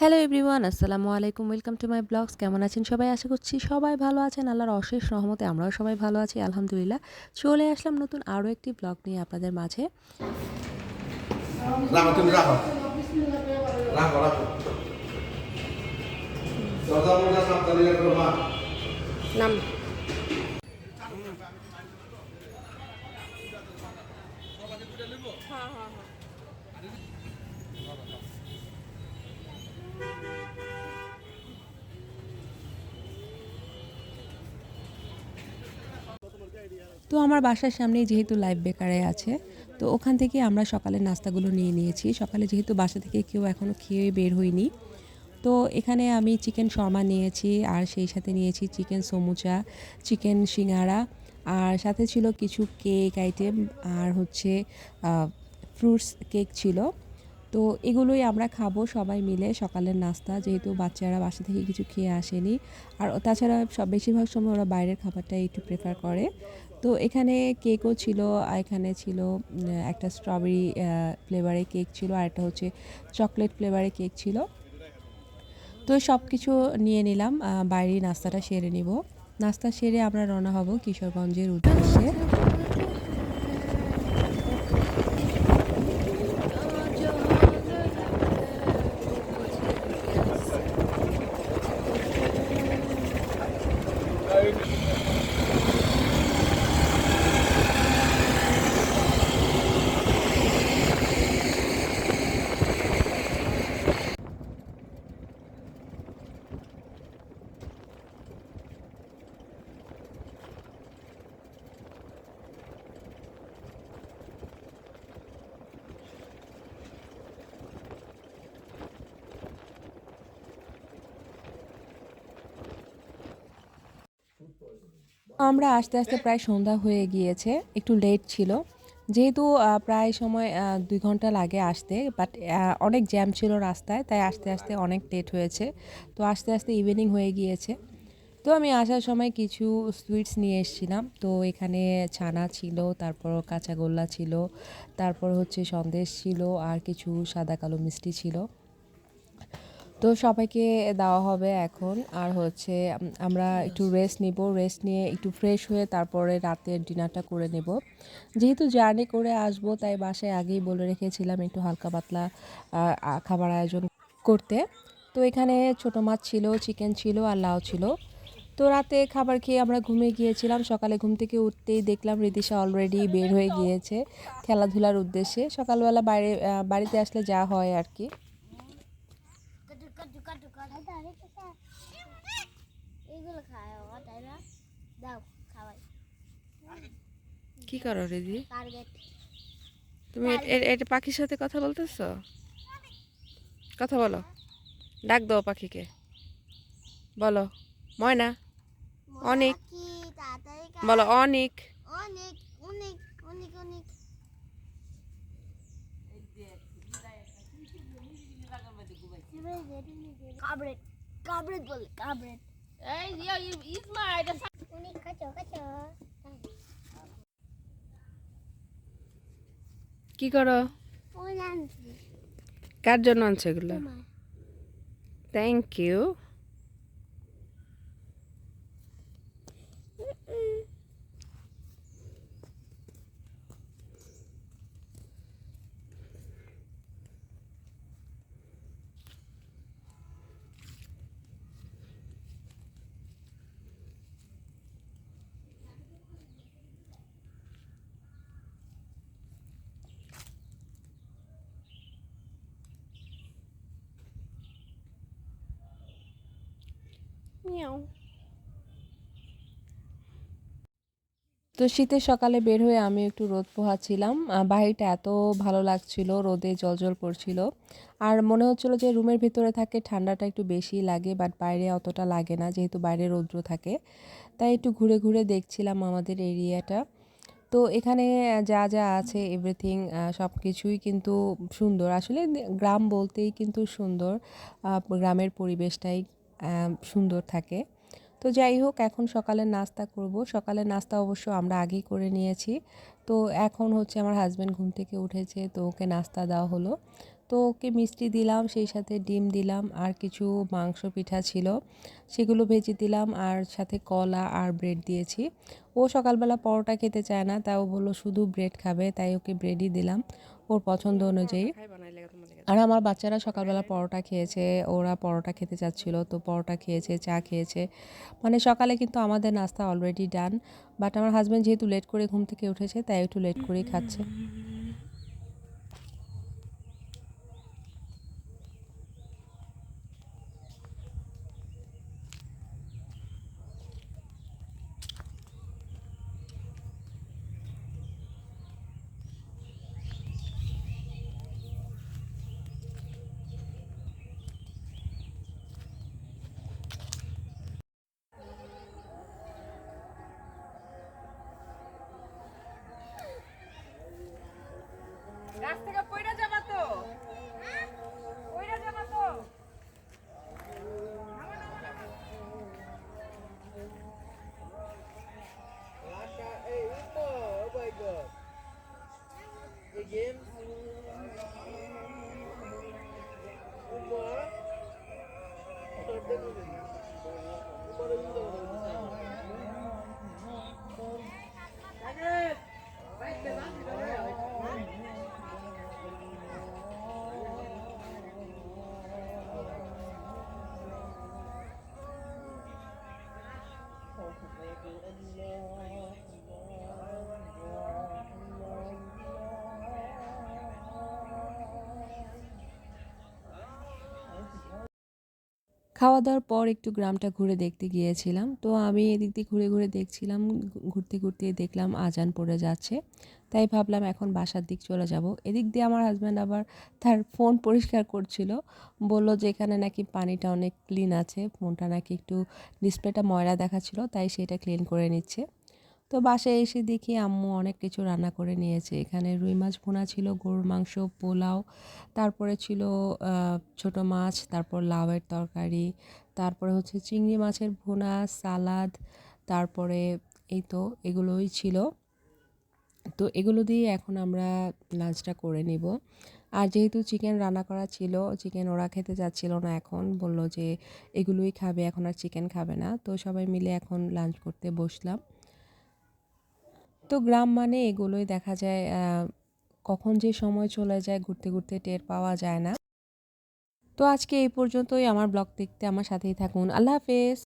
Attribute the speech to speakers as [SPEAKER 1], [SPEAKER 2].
[SPEAKER 1] Hello everyone আসসালামু আলাইকুম welcome to my blogs কেমন আছেন সবাই? আশা করছি সবাই ভালো আছেন। আল্লাহর অশেষ রহমতে আমরাও সবাই ভালো আছি আলহামদুলিল্লাহ। চলে আসলাম নতুন আরও একটি ব্লগ নিয়ে আপনাদের মাঝে। নাম। তো আমার বাসার সামনেই যেহেতু লাইভ বেকারে আছে, তো ওখান থেকে আমরা সকালের নাস্তাগুলো নিয়ে নিয়েছি। সকালে যেহেতু বাসা থেকে কেউ এখনও খেয়ে বের হয়নি, তো এখানে আমি চিকেন শর্মা নিয়েছি, আর সেই সাথে নিয়েছি চিকেন সমুচা চিকেন সিঙ্গারা, আর সাথে ছিল কিছু কেক আইটেম আর হচ্ছে ফ্রুটস কেক ছিল। তো এগুলোই আমরা খাব সবাই মিলে সকালের নাস্তা, যেহেতু বাচ্চারা বাসা থেকে কিছু খেয়ে আসেনি। আর তাছাড়া সব বেশিরভাগ সময় ওরা বাইরের খাবারটাই একটু প্রেফার করে। তো এখানে কেকও ছিল এখানে ছিল একটা স্ট্রবেরি ফ্লেভারের কেক ছিল, আর একটা হচ্ছে চকলেট ফ্লেভারের কেক ছিল। তো সব কিছু নিয়ে নিলাম বাইরে নাস্তাটা সেরে নিব। নাস্তা সেরে আমরা রওনা হব কিশোরগঞ্জের উদ্দেশ্যে। আমরা আস্তে আস্তে প্রায় সন্ধ্যা হয়ে গিয়েছে, একটু লেট ছিল। যেহেতু প্রায় সময় দুই ঘণ্টা লাগে আসতে বাট অনেক জ্যাম ছিল রাস্তায়, তাই আস্তে আস্তে অনেক লেট হয়েছে। তো আস্তে আস্তে ইভিনিং হয়ে গিয়েছে। তো আমি আসার সময় কিছু সুইটস নিয়ে এসেছিলাম। তো এখানে ছানা ছিল, তারপর কাঁচাগোল্লা ছিল, তারপর হচ্ছে সন্দেশ ছিল, আর কিছু সাদা কালো মিষ্টি ছিল। তো সবাইকে দেওয়া হবে এখন। আর হচ্ছে আমরা একটু রেস্ট নিব। রেস্ট নিয়ে একটু ফ্রেশ হয়ে তারপরে রাতের ডিনারটা করে নেব। যেহেতু জার্নি করে আসব, তাই বাসায় আগেই বলে রেখেছিলাম একটু হালকা পাতলা খাবার আয়োজন করতে। তো এখানে ছোট মাছ ছিল চিকেন ছিল আর লাউ ছিল। তো রাতে খাবার খেয়ে আমরা ঘুমিয়ে গিয়েছিলাম। সকালে ঘুম থেকে উঠতেই দেখলাম রিদিশা অলরেডি বের হয়ে গিয়েছে খেলাধুলার উদ্দেশ্যে। সকালবেলা বাইরে বাড়িতে আসলে যা হয় আর কি।
[SPEAKER 2] এগুলো খায় ও তাই না? দাও খাওয়াই।
[SPEAKER 3] কি করো রিদি
[SPEAKER 2] টার্গেট
[SPEAKER 3] তুমি এটা পাখির সাথে কথা বলতেছো? কথা বলো। ডাক দাও পাখিকে। বলো ময়না?
[SPEAKER 2] অনেক। বলো
[SPEAKER 3] অনেক?
[SPEAKER 2] অনেক অনেক অনেক অনেক। কাবরেট বলে কাবরেট
[SPEAKER 3] এই ইয়া ইসমা এটা
[SPEAKER 2] উনি কাচো কাচো
[SPEAKER 3] কি করো? কার জন্য আনছো এগুলো? থ্যাংক ইউ
[SPEAKER 1] তো শীতের সকালে বের হয়ে আমি একটু রোদ পোহাচ্ছিলাম। বাহিরটা এত ভালো লাগছিল, রোদে জলজল করছিল। আর মনে হচ্ছিল যে রুমের ভিতরে থাকে ঠান্ডাটা একটু বেশি লাগে বাট বাইরে অতটা লাগে না, যেহেতু বাইরে রৌদ্র থাকে। তাই একটু ঘুরে ঘুরে দেখছিলাম আমাদের এরিয়াটা। তো এখানে যা যা আছে এভরিথিং সব কিছুই কিন্তু সুন্দর। আসলে গ্রাম বলতেই কিন্তু সুন্দর। গ্রামের পরিবেশটাই সুন্দর থাকে। তো যাই হোক এখন সকালের নাস্তা করব। সকালের নাস্তা অবশ্য আমরা আগেই করে নিয়েছি। তো এখন হচ্ছে আমার হাজব্যান্ড ঘুম থেকে উঠেছে তো ওকে নাস্তা দেওয়া হলো। তো ওকে মিষ্টি দিলাম সেই সাথে ডিম দিলাম আর কিছু মাংস পিঠা ছিল। সেগুলো ভেজে দিলাম আর সাথে কলা আর ব্রেড দিয়েছি। ও সকালবেলা পরোটা খেতে চায় না তাও বলল শুধু ব্রেড খাবে। তাই ওকে ব্রেডই দিলাম। ওর পছন্দ অনুযায়ী।
[SPEAKER 3] আর আমার
[SPEAKER 1] বাচ্চারা সকালবেলা পরোটা খেয়েছে, ওরা পরোটা খেতে চাচ্ছিল, তো পরোটা খেয়েছে, চা খেয়েছে। মানে সকালে কিন্তু আমাদের নাস্তা অলরেডি ডান বাট আমার হাজব্যান্ড যেহেতু লেট করে ঘুম থেকে উঠেছে, তাই একটু লেট করেই খাচ্ছে।
[SPEAKER 3] ยิ้มหัวเติมได้เลยหัวได้ยินเลยอันนี้ไปเต็มร้านที่เราเลยโอ้โหไปดูอันนี้
[SPEAKER 1] খাওয়া দাওয়ার পর একটু গ্রামটা ঘুরে দেখতে গিয়েছিলাম। তো আমি এদিক দিয়ে ঘুরে ঘুরে দেখছিলাম, ঘুরতে ঘুরতে দেখলাম আজান পড়ে যাচ্ছে। তাই ভাবলাম এখন বাসার দিক চলে যাব। এদিক দিয়ে আমার হাজব্যান্ড আবার তার ফোন পরিষ্কার করছিল। বলল যে এখানে নাকি পানিটা অনেক ক্লিন আছে। ফোনটা নাকি একটু ডিসপ্লেটা ময়লা দেখাচ্ছিল, তাই সেটা ক্লিন করে নিচ্ছে। তো বাসায় এসে দেখি আম্মু অনেক কিছু রান্না করে নিয়েছে। এখানে রুই মাছ ভুনা ছিল, গরুর মাংস, পোলাও, তারপরে ছিল ছোট মাছ, তারপর লাউয়ের তরকারি, তারপরে হচ্ছে চিংড়ি মাছের ভুনা, সালাদ, তারপরে এই তো এগুলোই ছিল। তো এগুলো দিয়ে এখন আমরা লাঞ্চটা করে নিব। আর যেহেতু চিকেন রান্না করা ছিল, চিকেন ওরা খেতে চাচ্ছিল না এখন, বলল যে এগুলোই খাবে, এখন আর চিকেন খাবে না। তো সবাই মিলে এখন লাঞ্চ করতে বসলাম। তো গ্রাম মানে এগুলোই দেখা যায় কখন যে সময় চলে যায় ঘুরতে ঘুরতে টের পাওয়া যায় না। তো আজকে এই পর্যন্তই, আমার ব্লগ দেখতে আমার সাথেই থাকুন। আল্লাহ হাফেজ।